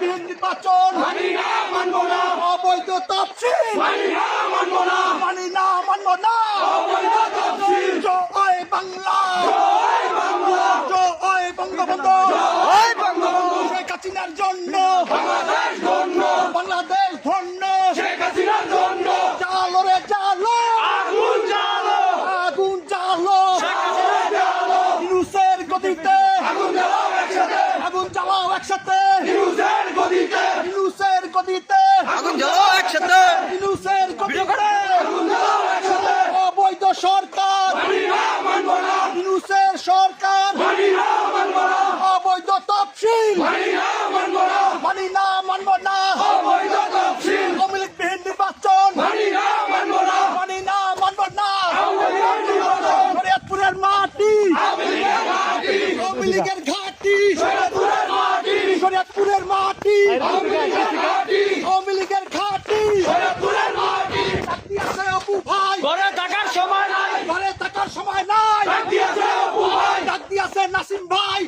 বিহীন নির্বাচন। মানি না মানব না। অবৈধ তফসিল। মানি না মানব না। মানি না মানব না। অবৈধ তফসিল। জয় বাংলা। জয় বাংলা। জয় বঙ্গবন্ধু। জয় বঙ্গবন্ধু। শেখ হাসিনার জন্য। বাংলাদেশ ধন্য। বাংলাদেশ ধন্য। শেখ হাসিনার জন্য। জালো রে জালো। আগুন জ্বালো। আগুন জালো শেখ হাসিনা জ্বালো। ইনুসের গদিতে। আগুন জ্বালাও একসাথে। আগুন জ্বালাও একসাথে। নিউজের গদিতে। গদিতে। আগুন একসাথে। গদিতে। আগুন একসাথে। অবৈধ সরকার। মানি না মানব না। সরকার। মানি না মানব না। অবৈধ তফসিল। মানি না মানব না। মানি না মানব না। অবৈধ তফসিল। নির্বাচন। না মানব না। না মানব না। শরীয়তপুরের মাটি। ঘাটি অমিলিকের ঘাটি। শরীয়তপুরের মাটি। আওয়ামী লীগের ঘাটি। আছে অপু ভাই। ঘরে থাকার সময় নাই। ঘরে থাকার সময় নাই। ডাক দিয়েছে নাসিম ভাই।